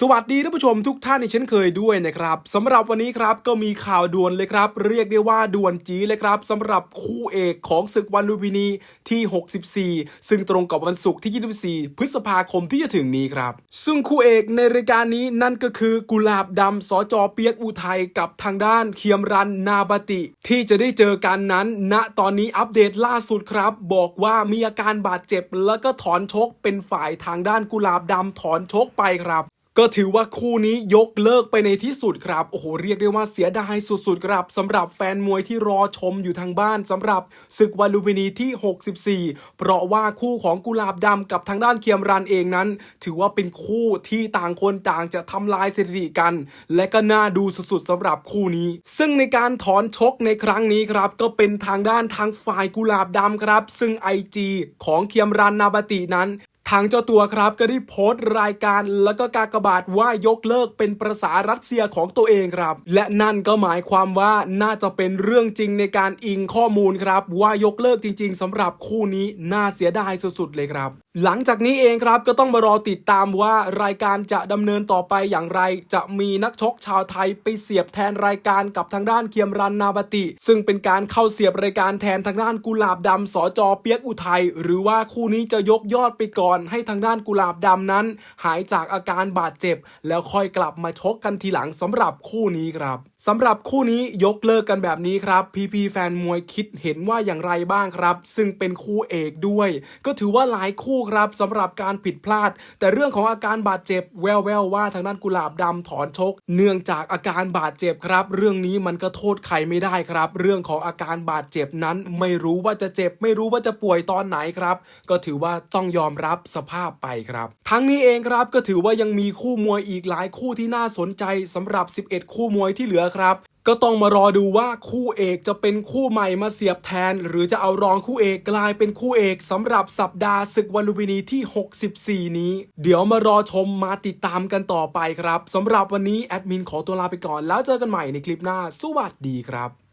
สวัสดีท่านผู้ชมทุกท่านในเช่นเคยด้วยนะครับสำหรับวันนี้ครับก็มีข่าวด่วนเลยครับ เรียกได้ว่าด่วนจีเลยครับสำหรับคู่เอกของศึกวันลุมพินีที่ 64 ซึ่งตรงกับวันศุกร์ที่ 24 พฤษภาคมที่จะถึงนี้ครับ ซึ่งคู่เอกในรายการนี้นั่นก็คือกุหลาบดำสจเปียกอุทัยกับทางด้านเคียมรันนาบติ ที่จะได้เจอกันนั้นณตอนนี้อัปเดตล่าสุดครับ บอกว่ามีอาการบาดเจ็บ แล้วก็ถอนชกเป็นฝ่ายทางด้านกุหลาบดำถอนชกไปครับ ก็ถือว่าคู่นี้ยกเลิกไปในที่สุดครับ โอ้โห เรียกได้ว่าเสียดายสุดๆครับสำหรับแฟนมวยที่รอชมอยู่ทางบ้านสำหรับศึกวันลุมพินีที่ 64 เพราะว่าคู่ของกุหลาบดำกับทางด้านเคียมรันเองนั้น ถือว่าเป็นคู่ที่ต่างคนต่างจะทำลายสถิติกัน และก็น่าดูสุดๆสำหรับคู่นี้ ซึ่งในการถอนชกในครั้งนี้ครับ ก็เป็นทางด้านทางฝ่ายกุหลาบดำครับ ซึ่ง IG ของเคียมรันนาบตินั้น ทางเจ้าตัวครับก็ได้โพสต์รายการแล้วก็กากบาทว่ายกเลิกเป็นภาษารัสเซียของตัวเองครับ และนั่นก็หมายความว่าน่าจะเป็นเรื่องจริงในการอิงข้อมูลครับ ว่ายกเลิกจริง ๆสำหรับคู่นี้น่าเสียดายสุดๆเลยครับ หลังจากนี้เองครับก็ต้องมารอติดตามว่ารายการจะดำเนินต่อไปอย่างไร จะมีนักชกชาวไทยไปเสียบแทนรายการกับทางด้านเคียมรันนาบติ ซึ่งเป็นการเข้าเสียบรายการแทนทางด้านกุหลาบดำสจอเปียกอุทัยหรือว่าคู่นี้จะยกยอดไปก่อนให้ทางด้านกุหลาบดำนั้น หายจากอาการบาดเจ็บ แล้วค่อยกลับมาชกกันทีหลังสำหรับคู่นี้ครับสำหรับคู่นี้ยกเลิกกันแบบนี้ครับ พี่พีแฟนมวยคิดเห็นว่าอย่างไรบ้างครับ ซึ่งเป็นคู่เอกด้วย ก็ถือว่าหลายคู่ครับสำหรับการผิดพลาด แต่เรื่องของอาการบาดเจ็บแววแววว่าทางด้านกุหลาบดำถอนชก เนื่องจากอาการบาดเจ็บครับ เรื่องนี้มันก็โทษใครไม่ได้ครับ เรื่องของอาการบาดเจ็บนั้น ไม่รู้ว่าจะเจ็บ ไม่รู้ว่าจะป่วยตอนไหนครับ ก็ถือว่าต้องยอมรับสภาพไปครับ ทั้งนี้เองครับก็ถือว่ายังมีคู่มวยอีกหลายคู่ที่น่าสนใจสำหรับ 11 คู่มวยที่เหลือครับ ก็ต้องมารอดูว่าคู่เอกจะเป็นคู่ใหม่มาเสียบแทน หรือจะเอารองคู่เอกกลายเป็นคู่เอกสำหรับสัปดาห์ศึกวันลุมพินีที่ 64 นี้ เดี๋ยวมารอชมมาติดตามกันต่อไปครับสำหรับวันนี้แอดมินขอตัวลาไปก่อนแล้วเจอกันใหม่ในคลิปหน้า สวัสดีครับ